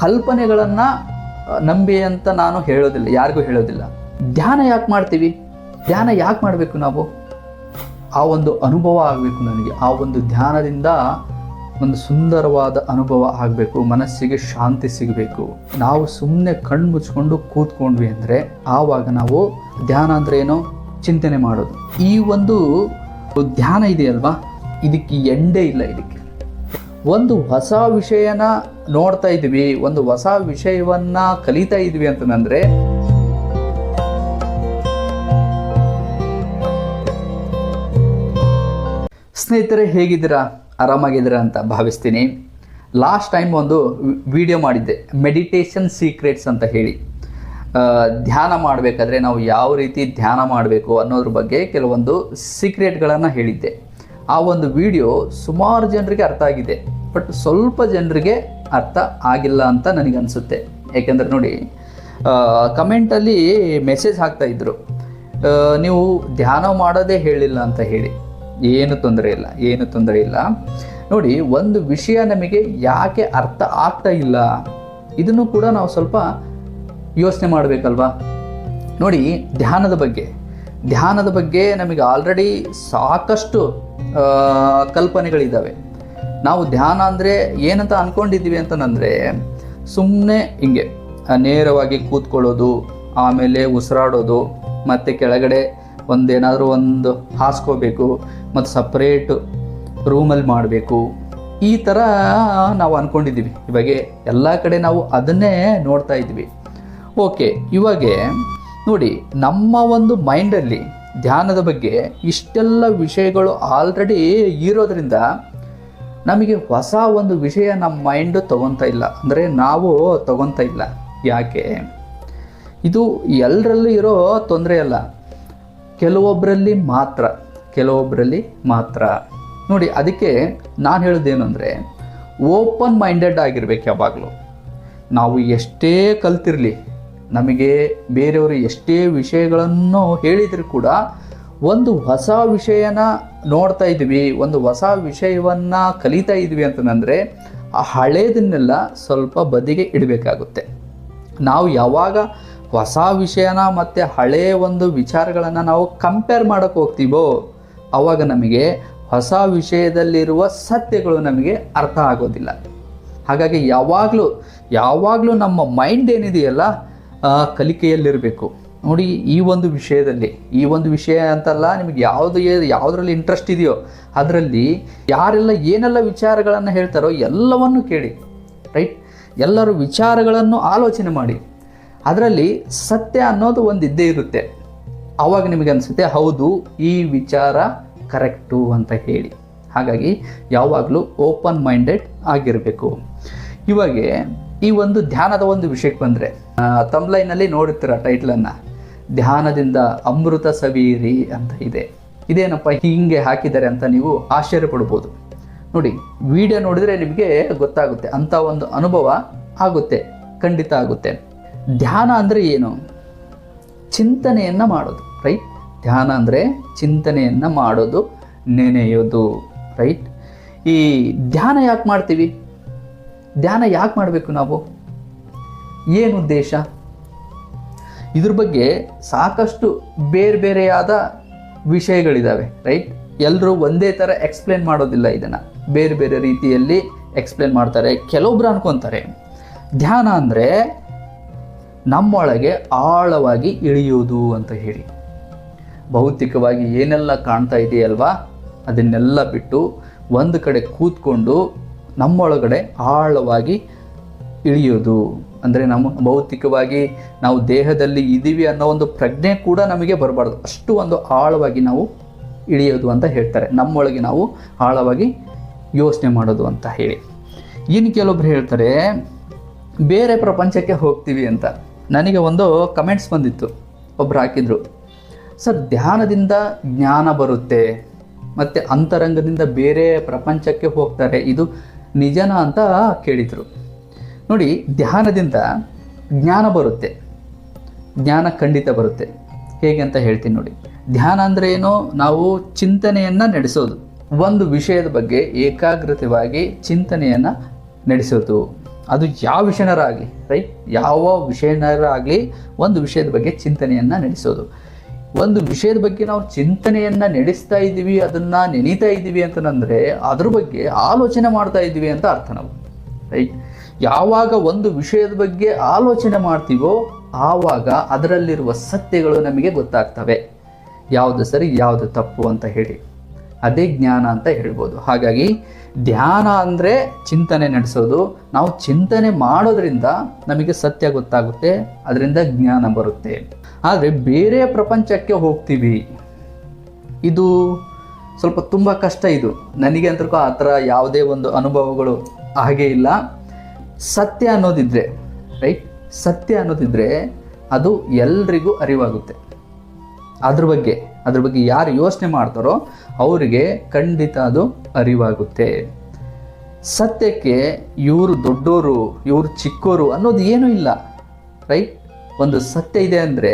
ಕಲ್ಪನೆಗಳನ್ನು ನಂಬಿ ಅಂತ ನಾನು ಹೇಳೋದಿಲ್ಲ, ಯಾರಿಗೂ ಹೇಳೋದಿಲ್ಲ. ಧ್ಯಾನ ಯಾಕೆ ಮಾಡ್ತೀವಿ? ಧ್ಯಾನ ಯಾಕೆ ಮಾಡಬೇಕು ನಾವು? ಆ ಒಂದು ಅನುಭವ ಆಗಬೇಕು ನನಗೆ. ಆ ಒಂದು ಧ್ಯಾನದಿಂದ ಒಂದು ಸುಂದರವಾದ ಅನುಭವ ಆಗಬೇಕು, ಮನಸ್ಸಿಗೆ ಶಾಂತಿ ಸಿಗಬೇಕು. ನಾವು ಸುಮ್ಮನೆ ಕಣ್ಣು ಮುಚ್ಕೊಂಡು ಕೂತ್ಕೊಂಡ್ವಿ ಅಂದರೆ ಆವಾಗ ನಾವು ಧ್ಯಾನ ಅಂದ್ರೆ ಏನು? ಚಿಂತನೆ ಮಾಡೋದು. ಈ ಒಂದು ಧ್ಯಾನ ಇದೆಯಲ್ವಾ? ಇದಕ್ಕೆ ಎಂಡೇ ಇಲ್ಲ ಇದಕ್ಕೆ. ಒಂದು ಹೊಸ ವಿಷಯನ ನೋಡ್ತಾ ಇದ್ವಿ, ಒಂದು ಹೊಸ ವಿಷಯವನ್ನ ಕಲಿತಾ ಇದ್ವಿ ಅಂತಂದ್ರೆ, ಸ್ನೇಹಿತರೆ ಹೇಗಿದ್ದೀರಾ? ಆರಾಮಾಗಿದ್ದೀರಾ ಅಂತ ಭಾವಿಸ್ತೀನಿ. ಲಾಸ್ಟ್ ಟೈಮ್ ಒಂದು ವಿಡಿಯೋ ಮಾಡಿದ್ದೆ, ಮೆಡಿಟೇಷನ್ ಸೀಕ್ರೆಟ್ಸ್ ಅಂತ ಹೇಳಿ. ಧ್ಯಾನ ಮಾಡಬೇಕಾದ್ರೆ ನಾವು ಯಾವ ರೀತಿ ಧ್ಯಾನ ಮಾಡಬೇಕು ಅನ್ನೋದ್ರ ಬಗ್ಗೆ ಕೆಲವೊಂದು ಸೀಕ್ರೆಟ್ಗಳನ್ನು ಹೇಳಿದ್ದೆ. ಆ ಒಂದು ವಿಡಿಯೋ ಸುಮಾರು ಜನರಿಗೆ ಅರ್ಥ ಆಗಿದೆ. ಬಟ್ ಸ್ವಲ್ಪ ಜನರಿಗೆ ಅರ್ಥ ಆಗಿಲ್ಲ ಅಂತ ನನಗನ್ಸುತ್ತೆ. ಯಾಕೆಂದರೆ ನೋಡಿ ಕಮೆಂಟಲ್ಲಿ ಮೆಸೇಜ್ ಹಾಕ್ತಾ ಇದ್ರು. ನೀವು ಧ್ಯಾನ ಮಾಡೋದೇ ಹೇಳಿಲ್ಲ ಅಂತ ಹೇಳಿ. ಏನು ತೊಂದರೆ ಇಲ್ಲ, ಏನು ತೊಂದರೆ ಇಲ್ಲ. ನೋಡಿ, ಒಂದು ವಿಷಯ ನಮಗೆ ಯಾಕೆ ಅರ್ಥ ಆಗ್ತಾ ಇಲ್ಲ, ಇದನ್ನು ಕೂಡ ನಾವು ಸ್ವಲ್ಪ ಯೋಚನೆ ಮಾಡಬೇಕಲ್ವಾ? ನೋಡಿ, ಧ್ಯಾನದ ಬಗ್ಗೆ. ಧ್ಯಾನದ ಬಗ್ಗೆ ನಮಗೆ ಆಲ್ರೆಡಿ ಸಾಕಷ್ಟು ಕಲ್ಪನೆಗಳಿದ್ದಾವೆ. ನಾವು ಧ್ಯಾನ ಅಂದರೆ ಏನಂತ ಅಂದ್ಕೊಂಡಿದ್ದೀವಿ ಅಂತಂದರೆ ಸುಮ್ಮನೆ ಹಿಂಗೆ ನೇರವಾಗಿ ಕೂತ್ಕೊಳ್ಳೋದು, ಆಮೇಲೆ ಉಸಿರಾಡೋದು, ಮತ್ತು ಕೆಳಗಡೆ ಒಂದೇನಾದರೂ ಒಂದು ಹಾಸ್ಕೋಬೇಕು, ಮತ್ತು ಸಪ್ರೇಟ್ ರೂಮಲ್ಲಿ ಮಾಡಬೇಕು. ಈ ಥರ ನಾವು ಅಂದ್ಕೊಂಡಿದ್ದೀವಿ ಇವಾಗೆ ಎಲ್ಲ ಕಡೆ ನಾವು ಅದನ್ನೇ ನೋಡ್ತಾ ಇದ್ವಿ ಓಕೆ ಇವಾಗೆ ನೋಡಿ, ನಮ್ಮ ಒಂದು ಮೈಂಡಲ್ಲಿ ಧ್ಯಾನದ ಬಗ್ಗೆ ಇಷ್ಟೆಲ್ಲ ವಿಷಯಗಳು ಆಲ್ರೆಡಿ ಇರೋದ್ರಿಂದ ನಮಗೆ ಹೊಸ ಒಂದು ವಿಷಯ ನಮ್ಮ ಮೈಂಡು ತಗೊತಾ ಇಲ್ಲ. ಅಂದರೆ ನಾವು ತಗೊತಾ ಇಲ್ಲ. ಯಾಕೆ? ಇದು ಎಲ್ಲರಲ್ಲೂ ಇರೋ ತೊಂದರೆ ಅಲ್ಲ. ಕೆಲವೊಬ್ಬರಲ್ಲಿ ಮಾತ್ರ ಕೆಲವೊಬ್ಬರಲ್ಲಿ ಮಾತ್ರ. ನೋಡಿ, ಅದಕ್ಕೆ ನಾನು ಹೇಳೋದೇನು ಅಂದರೆ ಓಪನ್ ಮೈಂಡೆಡ್ ಆಗಿರ್ಬೇಕು ಯಾವಾಗಲೂ. ನಾವು ಎಷ್ಟೇ ಕಲ್ತಿರಲಿ ನಮಗೆ ಬೇರೆಯವರು ಎಷ್ಟೇ ವಿಷಯಗಳನ್ನು ಹೇಳಿದರೂ ಕೂಡ ಒಂದು ಹೊಸ ವಿಷಯನ ನೋಡ್ತಾ ಇದ್ವಿ, ಒಂದು ಹೊಸ ವಿಷಯವನ್ನು ಕಲಿತಾ ಇದ್ವಿ ಅಂತಂದರೆ ಆ ಹಳೇದನ್ನೆಲ್ಲ ಸ್ವಲ್ಪ ಬದಿಗೆ ಇಡಬೇಕಾಗುತ್ತೆ. ನಾವು ಯಾವಾಗ ಹೊಸ ವಿಷಯನ ಮತ್ತು ಹಳೆಯ ಒಂದು ವಿಚಾರಗಳನ್ನು ನಾವು ಕಂಪೇರ್ ಮಾಡೋಕ್ಕೆ ಹೋಗ್ತೀವೋ ಆವಾಗ ನಮಗೆ ಹೊಸ ವಿಷಯದಲ್ಲಿರುವ ಸತ್ಯಗಳು ನಮಗೆ ಅರ್ಥ ಆಗೋದಿಲ್ಲ. ಹಾಗಾಗಿ ಯಾವಾಗಲೂ ಯಾವಾಗಲೂ ನಮ್ಮ ಮೈಂಡ್ ಏನಿದೆಯಲ್ಲ ಕಲಿಕೆಯಲ್ಲಿರಬೇಕು. ನೋಡಿ, ಈ ಒಂದು ವಿಷಯದಲ್ಲಿ, ಈ ಒಂದು ವಿಷಯ ಅಂತಲ್ಲ, ನಿಮಗೆ ಯಾವುದು ಯಾವುದರಲ್ಲಿ ಇಂಟ್ರೆಸ್ಟ್ ಇದೆಯೋ, ಅದರಲ್ಲಿ ಯಾರೆಲ್ಲ ಏನೆಲ್ಲ ವಿಚಾರಗಳನ್ನು ಹೇಳ್ತಾರೋ ಎಲ್ಲವನ್ನು ಕೇಳಿ ರೈಟ್ ಎಲ್ಲರ ವಿಚಾರಗಳನ್ನು ಆಲೋಚನೆ ಮಾಡಿ. ಅದರಲ್ಲಿ ಸತ್ಯ ಅನ್ನೋದು ಒಂದು ಇದ್ದೇ ಇರುತ್ತೆ. ಆವಾಗ ನಿಮಗೆ ಅನಿಸುತ್ತೆ, ಹೌದು, ಈ ವಿಚಾರ ಕರೆಕ್ಟು ಅಂತ ಹೇಳಿ. ಹಾಗಾಗಿ ಯಾವಾಗಲೂ ಓಪನ್ ಮೈಂಡೆಡ್ ಆಗಿರಬೇಕು. ಇವಾಗ ಈ ಒಂದು ಧ್ಯಾನದ ಒಂದು ವಿಷಯಕ್ಕೆ ಬಂದರೆ ತಮ್ಲೈನಲ್ಲಿ ನೋಡಿರ್ತೀರ ಟೈಟ್ಲನ್ನು ಧ್ಯಾನದಿಂದ ಅಮೃತ ಸವೀರಿ ಅಂತ ಇದೆ. ಇದೇನಪ್ಪ ಹೀಗೆ ಹಾಕಿದ್ದಾರೆ ಅಂತ ನೀವು ಆಶ್ಚರ್ಯ ಪಡ್ಬೋದು ನೋಡಿ ವಿಡಿಯೋ ನೋಡಿದರೆ ನಿಮಗೆ ಗೊತ್ತಾಗುತ್ತೆ ಅಂಥ ಒಂದು ಅನುಭವ ಆಗುತ್ತೆ, ಖಂಡಿತ ಆಗುತ್ತೆ. ಧ್ಯಾನ ಅಂದರೆ ಏನು? ಚಿಂತನೆಯನ್ನು ಮಾಡೋದು ರೈಟ್ ಧ್ಯಾನ ಅಂದರೆ ಚಿಂತನೆಯನ್ನು ಮಾಡೋದು ನೆನೆಯೋದು ರೈಟ್ ಈ ಧ್ಯಾನ ಯಾಕೆ ಮಾಡ್ತೀವಿ? ಧ್ಯಾನ ಯಾಕೆ ಮಾಡಬೇಕು ನಾವು? ಏನು ಉದ್ದೇಶ? ಇದ್ರ ಬಗ್ಗೆ ಸಾಕಷ್ಟು ಬೇರೆ ಬೇರೆಯಾದ ವಿಷಯಗಳಿದ್ದಾವೆ ರೈಟ್ ಎಲ್ಲರೂ ಒಂದೇ ಥರ ಎಕ್ಸ್ಪ್ಲೇನ್ ಮಾಡೋದಿಲ್ಲ ಇದನ್ನು. ಬೇರೆ ಬೇರೆ ರೀತಿಯಲ್ಲಿ ಎಕ್ಸ್ಪ್ಲೇನ್ ಮಾಡ್ತಾರೆ. ಕೆಲವೊಬ್ರು ಅನ್ಕೊತಾರೆ, ಧ್ಯಾನ ಅಂದರೆ ನಮ್ಮೊಳಗೆ ಆಳವಾಗಿ ಇಳಿಯುವುದು ಅಂತ ಹೇಳಿ. ಭೌತಿಕವಾಗಿ ಏನೆಲ್ಲ ಕಾಣ್ತಾ ಇದೆಯಲ್ವಾ? ಅದನ್ನೆಲ್ಲ ಬಿಟ್ಟು ಒಂದು ಕಡೆ ಕೂತ್ಕೊಂಡು ನಮ್ಮೊಳಗಡೆ ಆಳವಾಗಿ ಇಳಿಯೋದು ಅಂದರೆ ನಮ್ಮ ಭೌತಿಕವಾಗಿ ನಾವು ದೇಹದಲ್ಲಿ ಇದ್ದೀವಿ ಅನ್ನೋ ಒಂದು ಪ್ರಜ್ಞೆ ಕೂಡ ನಮಗೆ ಬರಬಾರ್ದು. ಅಷ್ಟು ಒಂದು ಆಳವಾಗಿ ನಾವು ಇಳಿಯೋದು ಅಂತ ಹೇಳ್ತಾರೆ. ನಮ್ಮೊಳಗೆ ನಾವು ಆಳವಾಗಿ ಯೋಚನೆ ಮಾಡೋದು ಅಂತ ಹೇಳಿ. ಇನ್ನು ಕೆಲವೊಬ್ರು ಹೇಳ್ತಾರೆ, ಬೇರೆ ಪ್ರಪಂಚಕ್ಕೆ ಹೋಗ್ತೀವಿ ಅಂತ. ನನಗೆ ಒಂದು ಕಮೆಂಟ್ಸ್ ಬಂದಿತ್ತು. ಒಬ್ರು ಹಾಕಿದ್ರು, ಸರ್, ಧ್ಯಾನದಿಂದ ಜ್ಞಾನ ಬರುತ್ತೆ, ಮತ್ತು ಅಂತರಂಗದಿಂದ ಬೇರೆ ಪ್ರಪಂಚಕ್ಕೆ ಹೋಗ್ತಾರೆ. ಇದು ನಿಜನಾ ಅಂತ ಕೇಳಿದರು. ನೋಡಿ, ಧ್ಯಾನದಿಂದ ಜ್ಞಾನ ಬರುತ್ತೆ. ಜ್ಞಾನ ಖಂಡಿತ ಬರುತ್ತೆ. ಹೇಗೆ ಅಂತ ಹೇಳ್ತೀನಿ ನೋಡಿ. ಧ್ಯಾನ ಅಂದರೆ ಏನು? ನಾವು ಚಿಂತನೆಯನ್ನು ನಡೆಸೋದು. ಒಂದು ವಿಷಯದ ಬಗ್ಗೆ ಏಕಾಗ್ರತೆವಾಗಿ ಚಿಂತನೆಯನ್ನು ನಡೆಸೋದು. ಅದು ಯಾವ ವಿಷಯನರಾಗಲಿ, ರೈಟ್? ಯಾವ ವಿಷಯನರಾಗಲಿ ಒಂದು ವಿಷಯದ ಬಗ್ಗೆ ಚಿಂತನೆಯನ್ನು ನಡೆಸೋದು. ಒಂದು ವಿಷಯದ ಬಗ್ಗೆ ನಾವು ಚಿಂತನೆಯನ್ನು ನಡೆಸ್ತಾ ಇದ್ದೀವಿ, ಅದನ್ನು ನೆನೀತಾ ಇದ್ದೀವಿ ಅಂತಂದ್ರೆ ಅದ್ರ ಬಗ್ಗೆ ಆಲೋಚನೆ ಮಾಡ್ತಾ ಇದ್ದೀವಿ ಅಂತ ಅರ್ಥ ನಾವು. ರೈಟ್ ಯಾವಾಗ ಒಂದು ವಿಷಯದ ಬಗ್ಗೆ ಆಲೋಚನೆ ಮಾಡ್ತೀವೋ ಆವಾಗ ಅದರಲ್ಲಿರುವ ಸತ್ಯಗಳು ನಮಗೆ ಗೊತ್ತಾಗ್ತವೆ. ಯಾವುದು ಸರಿ, ಯಾವುದು ತಪ್ಪು ಅಂತ ಹೇಳಿ. ಅದೇ ಜ್ಞಾನ ಅಂತ ಹೇಳ್ಬೋದು. ಹಾಗಾಗಿ ಧ್ಯಾನ ಅಂದರೆ ಚಿಂತನೆ ನಡೆಸೋದು. ನಾವು ಚಿಂತನೆ ಮಾಡೋದ್ರಿಂದ ನಮಗೆ ಸತ್ಯ ಗೊತ್ತಾಗುತ್ತೆ, ಅದರಿಂದ ಜ್ಞಾನ ಬರುತ್ತೆ. ಆದರೆ ಬೇರೆ ಪ್ರಪಂಚಕ್ಕೆ ಹೋಗ್ತೀವಿ. ಇದು ಸ್ವಲ್ಪ ತುಂಬ ಕಷ್ಟ ಇದು. ನನಗೆ ಅಂತರ್ಕೋ ಆ ಥರ ಯಾವುದೇ ಒಂದು ಅನುಭವಗಳು ಹಾಗೆ ಇಲ್ಲ. ಸತ್ಯ ಅನ್ನೋದಿದ್ರೆ ರೈಟ್ ಸತ್ಯ ಅನ್ನೋದಿದ್ರೆ ಅದು ಎಲ್ರಿಗೂ ಅರಿವಾಗುತ್ತೆ. ಅದ್ರ ಬಗ್ಗೆ ಅದ್ರ ಬಗ್ಗೆ ಯಾರು ಯೋಚನೆ ಮಾಡ್ತಾರೋ ಅವರಿಗೆ ಖಂಡಿತ ಅದು ಅರಿವಾಗುತ್ತೆ. ಸತ್ಯಕ್ಕೆ ಇವರು ದೊಡ್ಡೋರು, ಇವರು ಚಿಕ್ಕೋರು ಅನ್ನೋದು ಏನೂ ಇಲ್ಲ ರೈಟ್ ಒಂದು ಸತ್ಯ ಇದೆ ಅಂದರೆ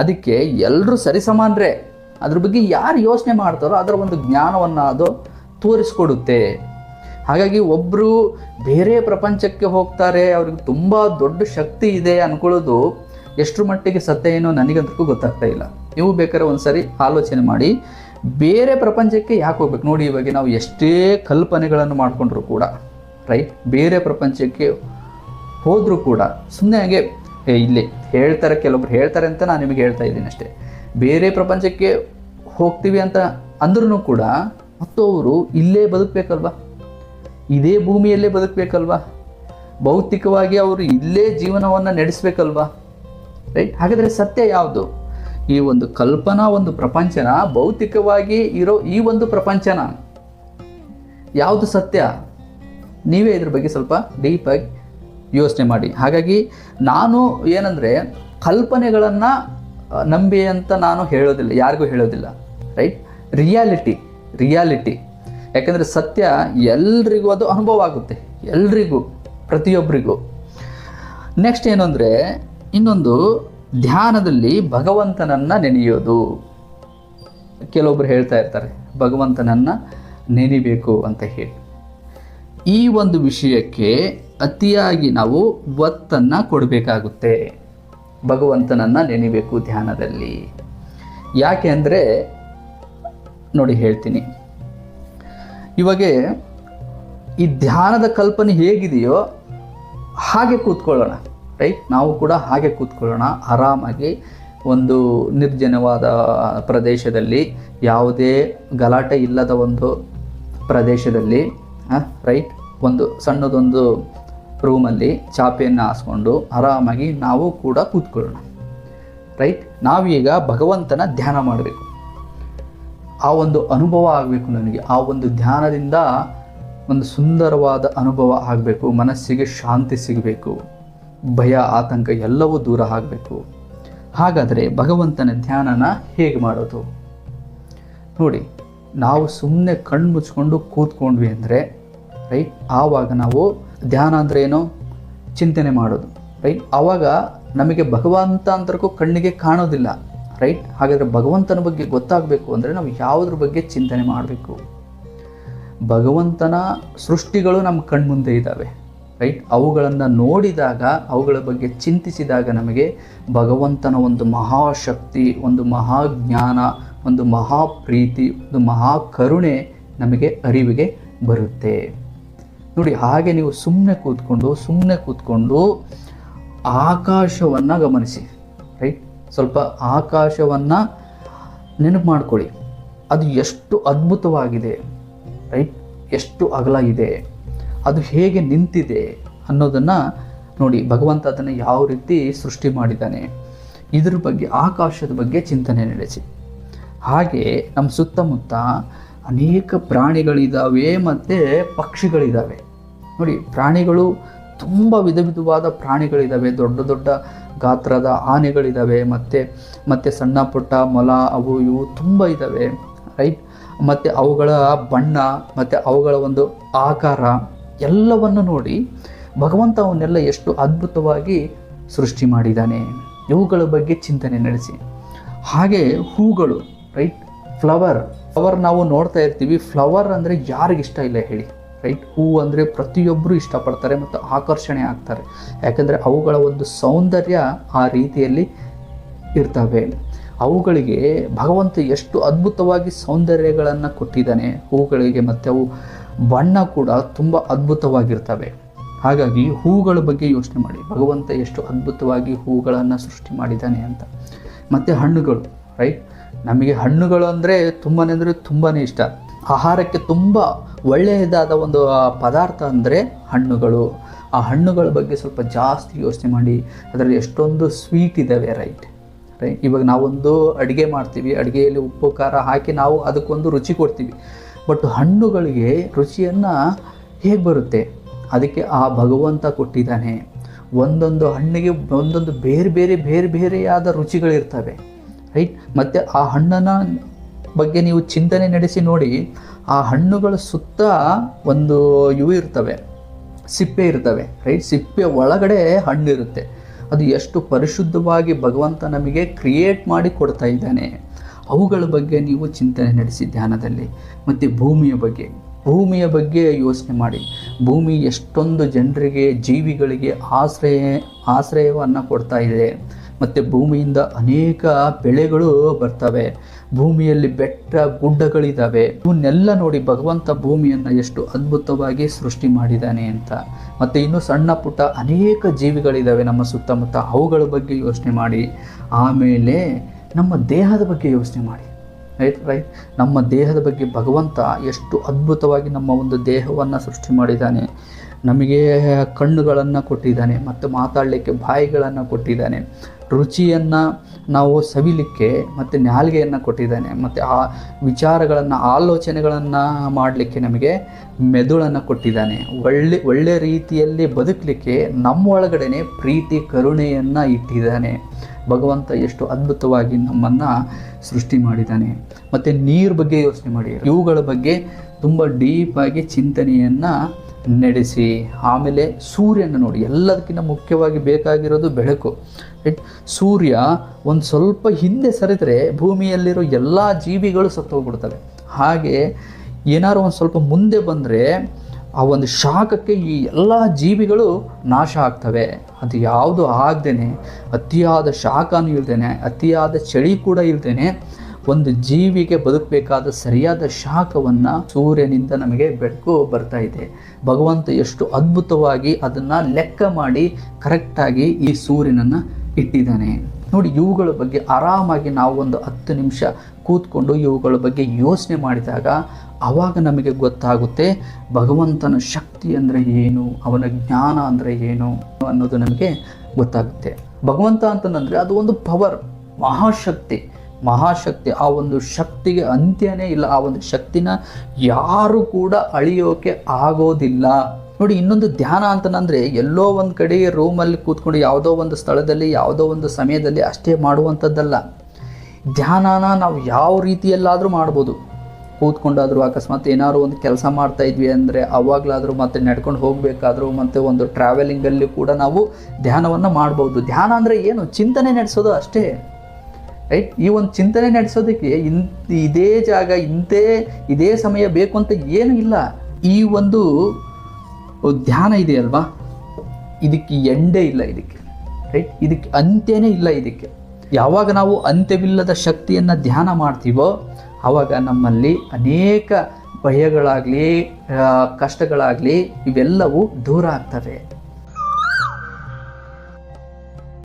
ಅದಕ್ಕೆ ಎಲ್ಲರೂ ಸರಿಸಮಾನರೇ ಅದ್ರ ಬಗ್ಗೆ ಯಾರು ಯೋಚನೆ ಮಾಡ್ತಾರೋ ಅದರ ಒಂದು ಜ್ಞಾನವನ್ನು ಅದು ತೋರಿಸ್ಕೊಡುತ್ತೆ. ಹಾಗಾಗಿ ಒಬ್ಬರು ಬೇರೆ ಪ್ರಪಂಚಕ್ಕೆ ಹೋಗ್ತಾರೆ, ಅವ್ರಿಗೆ ತುಂಬ ದೊಡ್ಡ ಶಕ್ತಿ ಇದೆ ಅಂದ್ಕೊಳ್ಳೋದು ಎಷ್ಟರ ಮಟ್ಟಿಗೆ ಸತ್ಯ ಏನೋ ನನಗಂತೂ ಗೊತ್ತಾಗ್ತಾ ಇಲ್ಲ. ನೀವು ಬೇಕಾದ್ರೆ ಒಂದ್ಸರಿ ಆಲೋಚನೆ ಮಾಡಿ ಬೇರೆ ಪ್ರಪಂಚಕ್ಕೆ ಯಾಕೆ ಹೋಗ್ಬೇಕು? ನೋಡಿ, ಇವಾಗ ನಾವು ಎಷ್ಟೇ ಕಲ್ಪನೆಗಳನ್ನು ಮಾಡಿಕೊಂಡ್ರು ಕೂಡ ರೈಟ್ ಬೇರೆ ಪ್ರಪಂಚಕ್ಕೆ ಹೋದರೂ ಕೂಡ ಸುಮ್ಮನೆ ಹಾಗೆ ಇಲ್ಲಿ ಹೇಳ್ತಾರೆ, ಕೆಲವೊಬ್ರು ಹೇಳ್ತಾರೆ ಅಂತ ನಾನು ನಿಮಗೆ ಹೇಳ್ತಾ ಇದ್ದೀನಿ ಅಷ್ಟೇ. ಬೇರೆ ಪ್ರಪಂಚಕ್ಕೆ ಹೋಗ್ತೀವಿ ಅಂತ ಅಂದ್ರೂ ಕೂಡ ಮತ್ತು ಅವರು ಇಲ್ಲೇ ಬದುಕಬೇಕಲ್ವಾ? ಇದೇ ಭೂಮಿಯಲ್ಲೇ ಬದುಕಬೇಕಲ್ವಾ? ಭೌತಿಕವಾಗಿ ಅವರು ಇಲ್ಲೇ ಜೀವನವನ್ನು ನಡೆಸಬೇಕಲ್ವಾ? ರೈಟ್ ಹಾಗಾದರೆ ಸತ್ಯ ಯಾವುದು? ಈ ಒಂದು ಕಲ್ಪನಾ ಒಂದು ಪ್ರಪಂಚನ ಭೌತಿಕವಾಗಿ ಇರೋ ಈ ಒಂದು ಪ್ರಪಂಚನ. ಯಾವುದು ಸತ್ಯ? ನೀವೇ ಇದ್ರ ಬಗ್ಗೆ ಸ್ವಲ್ಪ ಡೀಪಾಗಿ ಯೋಚನೆ ಮಾಡಿ. ಹಾಗಾಗಿ ನಾನು ಏನಂದರೆ ಕಲ್ಪನೆಗಳನ್ನು ನಂಬಿ ಅಂತ ನಾನು ಹೇಳೋದಿಲ್ಲ, ಯಾರಿಗೂ ಹೇಳೋದಿಲ್ಲ ರೈಟ್ ರಿಯಾಲಿಟಿ ರಿಯಾಲಿಟಿ ಯಾಕಂದರೆ ಸತ್ಯ ಎಲ್ರಿಗೂ ಅದು ಅನುಭವ ಆಗುತ್ತೆ, ಎಲ್ರಿಗೂ ಪ್ರತಿಯೊಬ್ಬರಿಗೂ ನೆಕ್ಸ್ಟ್ ಏನು ಇನ್ನೊಂದು ಧ್ಯಾನದಲ್ಲಿ ಭಗವಂತನನ್ನು ನೆನೆಯೋದು. ಕೆಲವೊಬ್ಬರು ಹೇಳ್ತಾ ಇರ್ತಾರೆ, ಭಗವಂತನನ್ನು ನೆನಿಬೇಕು ಅಂತ ಹೇಳಿ. ಈ ಒಂದು ವಿಷಯಕ್ಕೆ ಅತಿಯಾಗಿ ನಾವು ಒತ್ತನ್ನು ಕೊಡಬೇಕಾಗುತ್ತೆ. ಭಗವಂತನನ್ನು ನೆನಿಬೇಕು ಧ್ಯಾನದಲ್ಲಿ. ಯಾಕೆ ಅಂದರೆ, ನೋಡಿ ಹೇಳ್ತೀನಿ. ಇವಾಗ ಈ ಧ್ಯಾನದ ಕಲ್ಪನೆ ಹೇಗಿದೆಯೋ ಹಾಗೆ ಕೂತ್ಕೊಳ್ಳೋಣ. ರೈಟ್ ನಾವು ಕೂಡ ಹಾಗೆ ಕೂತ್ಕೊಳ್ಳೋಣ. ಆರಾಮಾಗಿ ಒಂದು ನಿರ್ಜನವಾದ ಪ್ರದೇಶದಲ್ಲಿ, ಯಾವುದೇ ಗಲಾಟೆ ಇಲ್ಲದ ಒಂದು ಪ್ರದೇಶದಲ್ಲಿ ರೈಟ್ ಒಂದು ಸಣ್ಣದೊಂದು ರೂಮಲ್ಲಿ ಚಾಪೆಯನ್ನು ಹಾಸ್ಕೊಂಡು ಆರಾಮಾಗಿ ನಾವು ಕೂಡ ಕೂತ್ಕೊಳ್ಳೋಣ. ರೈಟ್ ನಾವೀಗ ಭಗವಂತನ ಧ್ಯಾನ ಮಾಡಬೇಕು. ಆ ಒಂದು ಅನುಭವ ಆಗಬೇಕು ನನಗೆ ಆ ಒಂದು ಧ್ಯಾನದಿಂದ ಒಂದು ಸುಂದರವಾದ ಅನುಭವ ಆಗಬೇಕು. ಮನಸ್ಸಿಗೆ ಶಾಂತಿ ಸಿಗಬೇಕು. ಭಯ, ಆತಂಕ ಎಲ್ಲವೂ ದೂರ ಆಗಬೇಕು. ಹಾಗಾದರೆ ಭಗವಂತನ ಧ್ಯಾನನ ಹೇಗೆ ಮಾಡೋದು? ನೋಡಿ, ನಾವು ಸುಮ್ಮನೆ ಕಣ್ಣು ಮುಚ್ಕೊಂಡು ಕೂತ್ಕೊಂಡ್ವಿ ಅಂದರೆ ರೈಟ್ ಆವಾಗ ನಾವು ಧ್ಯಾನ ಅಂದರೆ ಏನು? ಚಿಂತನೆ ಮಾಡೋದು ರೈಟ್ ಆವಾಗ ನಮಗೆ ಭಗವಂತ ಅಂತರಕ್ಕೂ ಕಣ್ಣಿಗೆ ಕಾಣೋದಿಲ್ಲ ರೈಟ್ ಹಾಗಾದರೆ ಭಗವಂತನ ಬಗ್ಗೆ ಗೊತ್ತಾಗಬೇಕು ಅಂದರೆ ನಾವು ಯಾವುದ್ರ ಬಗ್ಗೆ ಚಿಂತನೆ ಮಾಡಬೇಕು? ಭಗವಂತನ ಸೃಷ್ಟಿಗಳು ನಮ್ಮ ಕಣ್ಮುಂದೆ ಇದ್ದಾವೆ. ರೈಟ್ ಅವುಗಳನ್ನು ನೋಡಿದಾಗ, ಅವುಗಳ ಬಗ್ಗೆ ಚಿಂತಿಸಿದಾಗ ನಮಗೆ ಭಗವಂತನ ಒಂದು ಮಹಾಶಕ್ತಿ, ಒಂದು ಮಹಾಜ್ಞಾನ, ಒಂದು ಮಹಾಪ್ರೀತಿ, ಒಂದು ಮಹಾಕರುಣೆ ನಮಗೆ ಅರಿವಿಗೆ ಬರುತ್ತೆ. ನೋಡಿ, ಹಾಗೆ ನೀವು ಸುಮ್ಮನೆ ಕೂತ್ಕೊಂಡು ಸುಮ್ಮನೆ ಕೂತ್ಕೊಂಡು ಆಕಾಶವನ್ನು ಗಮನಿಸಿ ರೈಟ್ ಸ್ವಲ್ಪ ಆಕಾಶವನ್ನು ನೆನಪು ಮಾಡ್ಕೊಳ್ಳಿ. ಅದು ಎಷ್ಟು ಅದ್ಭುತವಾಗಿದೆ ರೈಟ್ ಎಷ್ಟು ಅಗಲ ಇದೆ. ಅದು ಹೇಗೆ ನಿಂತಿದೆ ಅನ್ನೋದನ್ನು ನೋಡಿ, ಭಗವಂತ ಅದನ್ನು ಯಾವ ರೀತಿ ಸೃಷ್ಟಿ ಮಾಡಿದ್ದಾನೆ, ಇದ್ರ ಬಗ್ಗೆ, ಆಕಾಶದ ಬಗ್ಗೆ ಚಿಂತನೆ ನಡೆಸಿ. ಹಾಗೆ ನಮ್ಮ ಸುತ್ತಮುತ್ತ ಅನೇಕ ಪ್ರಾಣಿಗಳಿದ್ದಾವೆ ಮತ್ತು ಪಕ್ಷಿಗಳಿದ್ದಾವೆ ನೋಡಿ, ಪ್ರಾಣಿಗಳು ತುಂಬ ವಿಧ ವಿಧವಾದ ಪ್ರಾಣಿಗಳಿದ್ದಾವೆ ದೊಡ್ಡ ದೊಡ್ಡ ಗಾತ್ರದ ಆನೆಗಳಿದ್ದಾವೆ ಮತ್ತು ಮತ್ತು ಸಣ್ಣ ಪುಟ್ಟ ಮೊಲ, ಅವು ಇವು ತುಂಬ ಇದ್ದಾವೆ ರೈಟ್ ಮತ್ತು ಅವುಗಳ ಬಣ್ಣ, ಮತ್ತು ಅವುಗಳ ಒಂದು ಆಕಾರ ಎಲ್ಲವನ್ನು ನೋಡಿ ಭಗವಂತ ಅವನ್ನೆಲ್ಲ ಎಷ್ಟು ಅದ್ಭುತವಾಗಿ ಸೃಷ್ಟಿ ಮಾಡಿದ್ದಾನೆ. ಇವುಗಳ ಬಗ್ಗೆ ಚಿಂತನೆ ನಡೆಸಿ. ಹಾಗೆ ಹೂಗಳು ರೈಟ್ ಫ್ಲವರ್ ಫ್ಲವರ್ ನಾವು ನೋಡ್ತಾ ಇರ್ತೀವಿ. ಫ್ಲವರ್ ಅಂದರೆ ಯಾರಿಗಿಷ್ಟ ಇಲ್ಲ ಹೇಳಿ. ರೈಟ್ ಹೂ ಅಂದರೆ ಪ್ರತಿಯೊಬ್ಬರು ಇಷ್ಟಪಡ್ತಾರೆ ಮತ್ತು ಆಕರ್ಷಣೆ ಆಗ್ತಾರೆ. ಯಾಕಂದರೆ ಅವುಗಳ ಒಂದು ಸೌಂದರ್ಯ ಆ ರೀತಿಯಲ್ಲಿ ಇರ್ತವೆ. ಅವುಗಳಿಗೆ ಭಗವಂತ ಎಷ್ಟು ಅದ್ಭುತವಾಗಿ ಸೌಂದರ್ಯಗಳನ್ನು ಕೊಟ್ಟಿದ್ದಾನೆ. ಹೂಗಳಿಗೆ ಮತ್ತು ಅವು ಬಣ್ಣ ಕೂಡ ತುಂಬ ಅದ್ಭುತವಾಗಿರ್ತವೆ. ಹಾಗಾಗಿ ಹೂಗಳ ಬಗ್ಗೆ ಯೋಚನೆ ಮಾಡಿ. ಭಗವಂತ ಎಷ್ಟು ಅದ್ಭುತವಾಗಿ ಹೂಗಳನ್ನು ಸೃಷ್ಟಿ ಮಾಡಿದ್ದಾನೆ ಅಂತ. ಮತ್ತು ಹಣ್ಣುಗಳು ರೈಟ್ ನಮಗೆ ಹಣ್ಣುಗಳು ಅಂದರೆ ತುಂಬಾ ಅಂದರೆ ತುಂಬಾ ಇಷ್ಟ. ಆಹಾರಕ್ಕೆ ತುಂಬ ಒಳ್ಳೆಯದಾದ ಒಂದು ಪದಾರ್ಥ ಅಂದರೆ ಹಣ್ಣುಗಳು. ಆ ಹಣ್ಣುಗಳ ಬಗ್ಗೆ ಸ್ವಲ್ಪ ಜಾಸ್ತಿ ಯೋಚನೆ ಮಾಡಿ. ಅದರಲ್ಲಿ ಎಷ್ಟೊಂದು ಸ್ವೀಟ್ ಇದ್ದಾವೆ ರೈಟ್ ರೈಟ್ ಇವಾಗ ನಾವೊಂದು ಅಡುಗೆ ಮಾಡ್ತೀವಿ. ಅಡುಗೆಯಲ್ಲಿ ಉಪ್ಪು, ಖಾರ ಹಾಕಿ ನಾವು ಅದಕ್ಕೊಂದು ರುಚಿ ಕೊಡ್ತೀವಿ. ಬಟ್ ಹಣ್ಣುಗಳಿಗೆ ರುಚಿಯನ್ನು ಹೇಗೆ ಬರುತ್ತೆ? ಅದಕ್ಕೆ ಆ ಭಗವಂತ ಕೊಟ್ಟಿದ್ದಾನೆ. ಒಂದೊಂದು ಹಣ್ಣಿಗೆ ಒಂದೊಂದು ಬೇರೆ ಬೇರೆ ಬೇರೆ ಬೇರೆಯಾದ ರುಚಿಗಳಿರ್ತವೆ, ರೈಟ್? ಮತ್ತು ಆ ಹಣ್ಣನ ಬಗ್ಗೆ ನೀವು ಚಿಂತನೆ ನಡೆಸಿ ನೋಡಿ, ಆ ಹಣ್ಣುಗಳ ಸುತ್ತ ಒಂದು ಇವು ಇರ್ತವೆ, ಸಿಪ್ಪೆ ಇರ್ತವೆ, ರೈಟ್? ಸಿಪ್ಪೆ ಒಳಗಡೆ ಹಣ್ಣಿರುತ್ತೆ. ಅದು ಎಷ್ಟು ಪರಿಶುದ್ಧವಾಗಿ ಭಗವಂತ ನಮಗೆ ಕ್ರಿಯೇಟ್ ಮಾಡಿ ಕೊಡ್ತಾ ಇದ್ದಾನೆ. ಅವುಗಳ ಬಗ್ಗೆ ನೀವು ಚಿಂತನೆ ನಡೆಸಿ ಧ್ಯಾನದಲ್ಲಿ. ಮತ್ತು ಭೂಮಿಯ ಬಗ್ಗೆ. ಭೂಮಿಯ ಬಗ್ಗೆ ಯೋಚನೆ ಮಾಡಿ. ಭೂಮಿ ಎಷ್ಟೊಂದು ಜನರಿಗೆ, ಜೀವಿಗಳಿಗೆ ಆಶ್ರಯ, ಆಶ್ರಯವನ್ನು ಕೊಡ್ತಾ ಇದೆ. ಮತ್ತು ಭೂಮಿಯಿಂದ ಅನೇಕ ಬೆಳೆಗಳು ಬರ್ತವೆ. ಭೂಮಿಯಲ್ಲಿ ಬೆಟ್ಟ ಗುಡ್ಡಗಳಿದ್ದಾವೆ ಇವನ್ನೆಲ್ಲ ನೋಡಿ ಭಗವಂತ ಭೂಮಿಯನ್ನು ಎಷ್ಟು ಅದ್ಭುತವಾಗಿ ಸೃಷ್ಟಿ ಮಾಡಿದ್ದಾನೆ ಅಂತ. ಮತ್ತು ಇನ್ನು ಸಣ್ಣ ಪುಟ್ಟ ಅನೇಕ ಜೀವಿಗಳಿದ್ದಾವೆ ನಮ್ಮ ಸುತ್ತಮುತ್ತ. ಅವುಗಳ ಬಗ್ಗೆ ಯೋಚನೆ ಮಾಡಿ. ಆಮೇಲೆ ನಮ್ಮ ದೇಹದ ಬಗ್ಗೆ ಯೋಚನೆ ಮಾಡಿ ರೈಟ್ ರೈಟ್ ನಮ್ಮ ದೇಹದ ಬಗ್ಗೆ ಭಗವಂತ ಎಷ್ಟು ಅದ್ಭುತವಾಗಿ ನಮ್ಮ ಒಂದು ದೇಹವನ್ನು ಸೃಷ್ಟಿ ಮಾಡಿದ್ದಾನೆ. ನಮಗೆ ಕಣ್ಣುಗಳನ್ನು ಕೊಟ್ಟಿದ್ದಾನೆ, ಮತ್ತು ಮಾತಾಡಲಿಕ್ಕೆ ಬಾಯಿಗಳನ್ನು ಕೊಟ್ಟಿದ್ದಾನೆ. ರುಚಿಯನ್ನು ನಾವು ಸವಿಲಿಕ್ಕೆ ಮತ್ತು ನಾಲಿಗೆಯನ್ನು ಕೊಟ್ಟಿದ್ದಾನೆ. ಮತ್ತು ಆ ವಿಚಾರಗಳನ್ನು, ಆಲೋಚನೆಗಳನ್ನು ಮಾಡಲಿಕ್ಕೆ ನಮಗೆ ಮೆದುಳನ್ನು ಕೊಟ್ಟಿದ್ದಾನೆ. ಒಳ್ಳೆ ಒಳ್ಳೆ ರೀತಿಯಲ್ಲಿ ಬದುಕಲಿಕ್ಕೆ ನಮ್ಮ ಒಳಗಡೆನೆ ಪ್ರೀತಿ, ಕರುಣೆಯನ್ನು ಇಟ್ಟಿದ್ದಾನೆ. ಭಗವಂತ ಎಷ್ಟು ಅದ್ಭುತವಾಗಿ ನಮ್ಮನ್ನು ಸೃಷ್ಟಿ ಮಾಡಿದ್ದಾನೆ. ಮತ್ತು ನೀರು ಬಗ್ಗೆ ಯೋಚನೆ ಮಾಡಿ. ಇವುಗಳ ಬಗ್ಗೆ ತುಂಬ ಡೀಪಾಗಿ ಚಿಂತನೆಯನ್ನು ನಡೆಸಿ, ಆಮೇಲೆ ಸೂರ್ಯನ ನೋಡಿ, ಎಲ್ಲದಕ್ಕಿಂತ ಮುಖ್ಯವಾಗಿ ಬೇಕಾಗಿರೋದು ಬೆಳಕು ರೈಟ್ ಸೂರ್ಯ ಒಂದು ಸ್ವಲ್ಪ ಹಿಂದೆ ಸರಿದರೆ ಭೂಮಿಯಲ್ಲಿರೋ ಎಲ್ಲ ಜೀವಿಗಳು ಸತ್ತೋಗ್ಬಿಡ್ತವೆ. ಹಾಗೆ ಏನಾದ್ರು ಒಂದು ಸ್ವಲ್ಪ ಮುಂದೆ ಬಂದರೆ ಆ ಒಂದು ಶಾಖಕ್ಕೆ ಈ ಎಲ್ಲ ಜೀವಿಗಳು ನಾಶ ಆಗ್ತವೆ. ಅದು ಯಾವುದು ಆಗದೇನೆ, ಅತಿಯಾದ ಶಾಖನೂ ಇಲ್ದೇನೆ, ಅತಿಯಾದ ಚಳಿ ಕೂಡ ಇಲ್ದೇನೆ ಒಂದು ಜೀವಿಗೆ ಬದುಕಬೇಕಾದ ಸರಿಯಾದ ಶಾಖವನ್ನು ಸೂರ್ಯನಿಂದ ನಮಗೆ ಬೆಳಕು ಬರ್ತಾ ಇದೆ. ಭಗವಂತ ಎಷ್ಟು ಅದ್ಭುತವಾಗಿ ಅದನ್ನು ಲೆಕ್ಕ ಮಾಡಿ ಕರೆಕ್ಟಾಗಿ ಈ ಸೂರ್ಯನನ್ನು ಇಟ್ಟಿದ್ದಾನೆ. ನೋಡಿ, ಇವುಗಳ ಬಗ್ಗೆ ಆರಾಮಾಗಿ ನಾವು ಒಂದು ಹತ್ತು ನಿಮಿಷ ಕೂತ್ಕೊಂಡು ಇವುಗಳ ಬಗ್ಗೆ ಯೋಚನೆ ಮಾಡಿದಾಗ ಆವಾಗ ನಮಗೆ ಗೊತ್ತಾಗುತ್ತೆ ಭಗವಂತನ ಶಕ್ತಿ ಅಂದರೆ ಏನು, ಅವನ ಜ್ಞಾನ ಅಂದರೆ ಏನು ಅನ್ನೋದು ನಮಗೆ ಗೊತ್ತಾಗುತ್ತೆ. ಭಗವಂತ ಅಂತಂದರೆ ಅದು ಒಂದು ಪವರ್ ಮಹಾಶಕ್ತಿ. ಮಹಾಶಕ್ತಿ, ಆ ಒಂದು ಶಕ್ತಿಗೆ ಅಂತ್ಯನೇ ಇಲ್ಲ, ಆ ಒಂದು ಶಕ್ತಿನ ಯಾರು ಕೂಡ ಅಳಿಯೋಕೆ ಆಗೋದಿಲ್ಲ. ನೋಡಿ, ಇನ್ನೊಂದು ಧ್ಯಾನ ಅಂತಂದರೆ, ಎಲ್ಲೋ ಒಂದು ಕಡೆ ರೂಮಲ್ಲಿ ಕೂತ್ಕೊಂಡು ಯಾವುದೋ ಒಂದು ಸ್ಥಳದಲ್ಲಿ, ಯಾವುದೋ ಒಂದು ಸಮಯದಲ್ಲಿ ಅಷ್ಟೇ ಮಾಡುವಂಥದ್ದಲ್ಲ. ಧ್ಯಾನನ ನಾವು ಯಾವ ರೀತಿಯಲ್ಲಾದರೂ ಮಾಡ್ಬೋದು. ಕೂತ್ಕೊಂಡಾದರೂ ಅಕಸ್ಮಾತ್ ಏನಾದ್ರು ಒಂದು ಕೆಲಸ ಮಾಡ್ತಾ ಇದ್ವಿ ಅಂದರೆ, ಅವಾಗಲಾದರೂ ಮತ್ತೆ ನಡ್ಕೊಂಡು ಹೋಗಬೇಕಾದ್ರೂ ಮತ್ತು ಒಂದು ಟ್ರಾವೆಲಿಂಗಲ್ಲಿ ಕೂಡ ನಾವು ಧ್ಯಾನವನ್ನು ಮಾಡ್ಬೋದು. ಧ್ಯಾನ ಅಂದರೆ ಏನು? ಚಿಂತನೆ ನಡೆಸೋದು ಅಷ್ಟೇ. ರೈಟ್ ಈ ಒಂದು ಚಿಂತನೆ ನಡೆಸೋದಕ್ಕೆ ಇನ್, ಇದೇ ಜಾಗ ಇಂಥೇ ಇದೇ ಸಮಯ ಬೇಕು ಅಂತ ಏನೂ ಇಲ್ಲ. ಈ ಒಂದು ಧ್ಯಾನ ಇದೆ ಅಲ್ವಾ? ಇದಕ್ಕೆ ಎಂಡೇ ಇಲ್ಲ ಇದಕ್ಕೆ. ರೈಟ್? ಇದಕ್ಕೆ ಅಂತ್ಯನೇ ಇಲ್ಲ ಇದಕ್ಕೆ. ಯಾವಾಗ ನಾವು ಅಂತ್ಯವಿಲ್ಲದ ಶಕ್ತಿಯನ್ನು ಧ್ಯಾನ ಮಾಡ್ತೀವೋ ಆವಾಗ ನಮ್ಮಲ್ಲಿ ಅನೇಕ ಭಯಗಳಾಗಲಿ ಕಷ್ಟಗಳಾಗಲಿ ಇವೆಲ್ಲವೂ ದೂರ ಆಗ್ತವೆ.